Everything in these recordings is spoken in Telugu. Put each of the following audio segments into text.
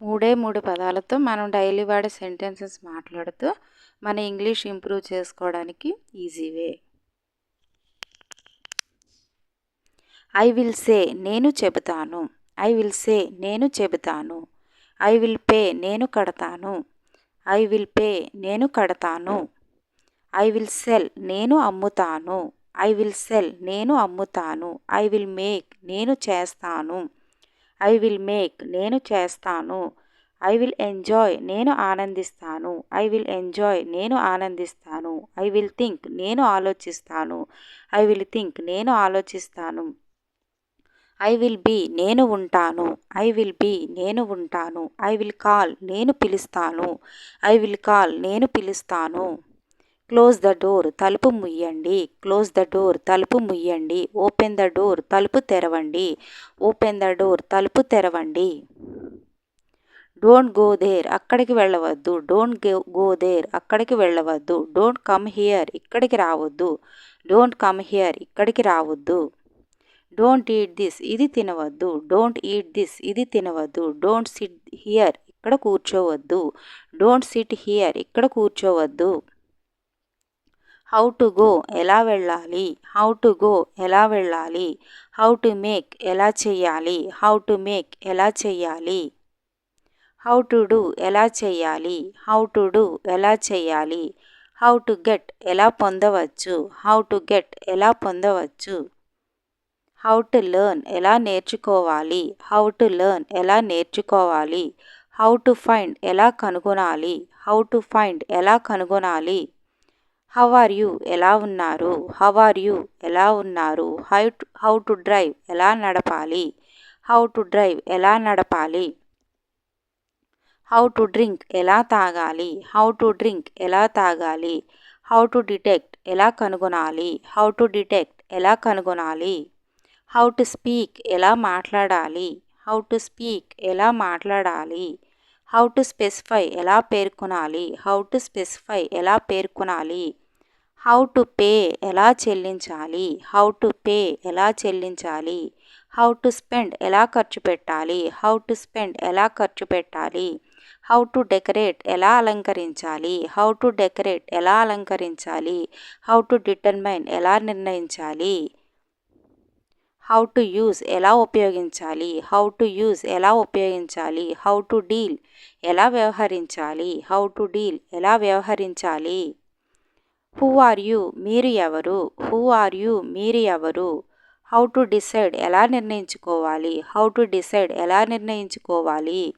మూడే మూడు పదాలతో మనం డైలీ వాడే సెంటెన్సెస్ మాట్లాడుతూ మన ఇంగ్లీష్ ఇంప్రూవ్ చేసుకోవడానికి easy way. I will say నేను చెబుతాను. ఐ విల్ సే నేను చెబుతాను. ఐ విల్ పే నేను కడతాను. ఐ విల్ పే నేను కడతాను. ఐ విల్ సెల్ నేను అమ్ముతాను. ఐ విల్ సెల్ నేను అమ్ముతాను. ఐ విల్ మేక్ నేను చేస్తాను. ఐ విల్ మేక్ నేను చేస్తాను. ఐ విల్ ఎంజాయ్ నేను ఆనందిస్తాను. ఐ విల్ ఎంజాయ్ నేను ఆనందిస్తాను. ఐ విల్ థింక్ నేను ఆలోచిస్తాను. ఐ విల్ థింక్ నేను ఆలోచిస్తాను. ఐ విల్ బీ నేను ఉంటాను. ఐ విల్ బీ నేను ఉంటాను. ఐ విల్ కాల్ నేను పిలుస్తాను. ఐ విల్ కాల్ నేను పిలుస్తాను. క్లోజ్ ద డోర్ తలుపు ముయ్యండి. క్లోజ్ ద డోర్ తలుపు ముయ్యండి. ఓపెన్ ద డోర్ తలుపు తెరవండి. ఓపెన్ ద డోర్ తలుపు తెరవండి. డోంట్ గో దేర్ అక్కడికి వెళ్ళవద్దు. డోంట్ గో దేర్ అక్కడికి వెళ్ళవద్దు. డోంట్ కమ్ హియర్ ఇక్కడికి రావద్దు. డోంట్ కమ్ హియర్ ఇక్కడికి రావద్దు. డోంట్ ఈట్ దిస్ ఇది తినవద్దు. డోంట్ ఈట్ దిస్ ఇది తినవద్దు. డోంట్ సిట్ హియర్ ఇక్కడ కూర్చోవద్దు. డోంట్ సిట్ హియర్ ఇక్కడ కూర్చోవద్దు. హౌ టు గో ఎలా వెళ్ళాలి హౌ టు గో ఎలా వెళ్ళాలి హౌ టు మేక్ ఎలా చేయాలి హౌ టు మేక్ ఎలా చెయ్యాలి హౌ టు డూ ఎలా చెయ్యాలి హౌ టు డూ ఎలా చెయ్యాలి హౌ టు గెట్ ఎలా పొందవచ్చు హౌ టు గెట్ ఎలా పొందవచ్చు హౌ టు లెర్న్ ఎలా నేర్చుకోవాలి హౌ టు లెర్న్ ఎలా నేర్చుకోవాలి హౌ టు ఫైండ్ ఎలా కనుగొనాలి హౌ టు ఫైండ్ ఎలా కనుగొనాలి హౌ ఆర్ యూ ఎలా ఉన్నారు? హౌ ఆర్ యూ ఎలా ఉన్నారు? హౌ హౌ టు డ్రైవ్ ఎలా నడపాలి? హౌ టు డ్రైవ్ ఎలా నడపాలి? హౌ టు డ్రింక్ ఎలా తాగాలి? హౌ టు డ్రింక్ ఎలా తాగాలి? హౌ టు డిటెక్ట్ ఎలా కనుగొనాలి? హౌ టు డిటెక్ట్ ఎలా కనుగొనాలి? హౌ టు స్పీక్ ఎలా మాట్లాడాలి? హౌ టు స్పీక్ ఎలా మాట్లాడాలి? హౌ టు స్పెసిఫై ఎలా పేర్కొనాలి? హౌ టు స్పెసిఫై ఎలా పేర్కొనాలి? హౌ టు పే ఎలా చెల్లించాలి హౌ టు పే ఎలా చెల్లించాలి హౌ టు స్పెండ్ ఎలా ఖర్చు పెట్టాలి హౌ టు స్పెండ్ ఎలా ఖర్చు పెట్టాలి హౌ టు డెకరేట్ ఎలా అలంకరించాలి హౌ టు డెకరేట్ ఎలా అలంకరించాలి హౌ టు డిటర్మైన్ ఎలా నిర్ణయించాలి హౌ టు యూజ్ ఎలా ఉపయోగించాలి హౌ టు యూజ్ ఎలా ఉపయోగించాలి హౌ టు డీల్ ఎలా వ్యవహరించాలి హౌ టు డీల్ ఎలా వ్యవహరించాలి హూ ఆర్ యూ మీరు ఎవరు? హూ ఆర్ యూ మీరు ఎవరు? హౌ టు డిసైడ్ ఎలా నిర్ణయించుకోవాలి? హౌ టు డిసైడ్ ఎలా నిర్ణయించుకోవాలి?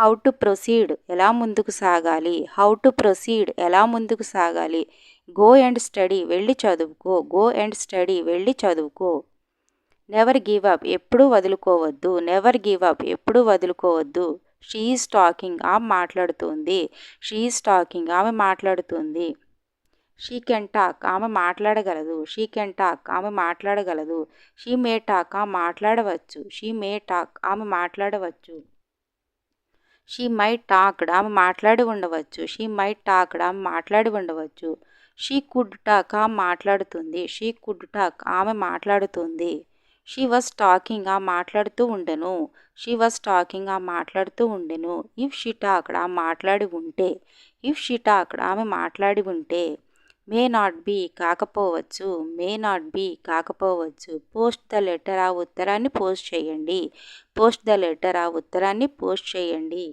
హౌ టు ప్రొసీడ్ ఎలా ముందుకు సాగాలి? హౌ టు ప్రొసీడ్ ఎలా ముందుకు సాగాలి? గో అండ్ స్టడీ వెళ్ళి చదువుకో. గో అండ్ స్టడీ వెళ్ళి చదువుకో. నెవర్ గివ్ అప్ ఎప్పుడూ వదులుకోవద్దు. నెవర్ గివ్ అప్ ఎప్పుడూ వదులుకోవద్దు. షీఈస్ టాకింగ్ ఆమె మాట్లాడుతుంది. షీఈస్ టాకింగ్ ఆమె మాట్లాడుతుంది. షీ కెన్ టాక్ ఆమె మాట్లాడగలదు. షీ కెన్ టాక్ ఆమె మాట్లాడగలదు. షీ మే టాక్ ఆమె మాట్లాడవచ్చు. షీ మే టాక్ ఆమె మాట్లాడవచ్చు. షీ మై టాక్డ్ ఆమె మాట్లాడి ఉండవచ్చు. షీ మై టాక్డ్ ఆమె మాట్లాడి ఉండవచ్చు. షీ కుడ్ టాక్ ఆమె మాట్లాడుతుంది. షీ కుడ్ టాక్ ఆమె మాట్లాడుతుంది. షీ వాస్ టాకింగ్ ఆ మాట్లాడుతూ ఉండెను. షీ వాస్ టాకింగ్ ఆ మాట్లాడుతూ ఉండెను. ఇఫ్ షీ టాక్డ్ ఆమె మాట్లాడి ఉంటే. ఇఫ్ షీ టాక్డ్ ఆమె మాట్లాడి ఉంటే. మే నాట్ బీ కాకపోవచ్చు మే నాట్ బీ కాకపోవచ్చు పోస్ట్ ద లెటర్ ఆ ఉత్తరాన్ని పోస్ట్ చేయండి పోస్ట్ ద లెటర్ ఆ ఉత్తరాన్ని పోస్ట్ చేయండి.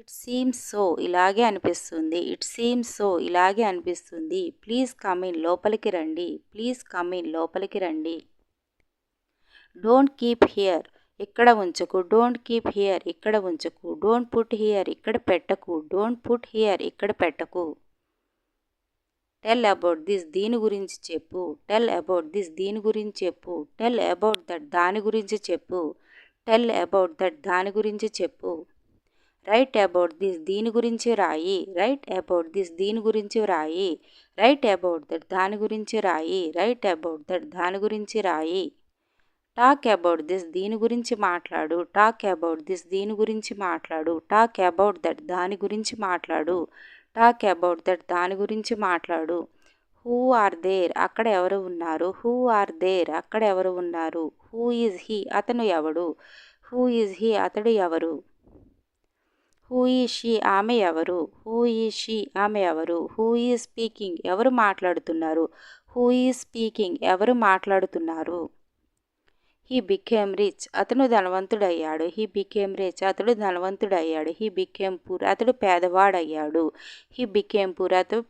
ఇట్ సీమ్స్ సో ఇలాగే అనిపిస్తుంది ఇట్ సీమ్స్ సో ఇలాగే అనిపిస్తుంది. ప్లీజ్ కమిన్ లోపలికి రండి ప్లీజ్ కమిన్ లోపలికి రండి. డోంట్ కీప్ హియర్ ఇక్కడ ఉంచకు డోంట్ కీప్ హియర్ ఇక్కడ ఉంచకు డోంట్ పుట్ హియర్ ఇక్కడ పెట్టకు డోంట్ పుట్ హియర్ ఇక్కడ పెట్టకు. టెల్ అబౌట్ దిస్ దీని గురించి చెప్పు. టెల్ అబౌట్ దిస్ దీని గురించి చెప్పు. టెల్ అబౌట్ దట్ దాని గురించి చెప్పు. టెల్ అబౌట్ దట్ దాని గురించి చెప్పు. రైట్ అబౌట్ దిస్ దీని గురించి రాయి. రైట్ అబౌట్ దిస్ దీని గురించి రాయి. రైట్ అబౌట్ దట్ దాని గురించి రాయి. రైట్ అబౌట్ దట్ దాని గురించి రాయి. టాక్ అబౌట్ దిస్ దీని గురించి మాట్లాడు. టాక్ అబౌట్ దిస్ దీని గురించి మాట్లాడు. టాక్ అబౌట్ దట్ దాని గురించి మాట్లాడు. టాక్ అబౌట్ దట్ దాని గురించి మాట్లాడు. Who are there? అక్కడ ఎవరు ఉన్నారు? Who are there? అక్కడ ఎవరు ఉన్నారు? Who is he? అతను ఎవడు? Who is he? అతడు ఎవరు? హూ ఈ షీ? ఆమె ఎవరు? హూ ఈ షీ? ఆమె ఎవరు? హూ ఈ స్పీకింగ్? ఎవరు మాట్లాడుతున్నారు? హూ ఈ స్పీకింగ్? ఎవరు మాట్లాడుతున్నారు? హీ బికేమ్ రిచ్ అతను ధనవంతుడయ్యాడు. హీ బికేమ్ రిచ్ అతడు ధనవంతుడయ్యాడు. హీ బికేమ్ పూర్ అతడు పేదవాడయ్యాడు. హీ బికేమ్ పూర్ అతడు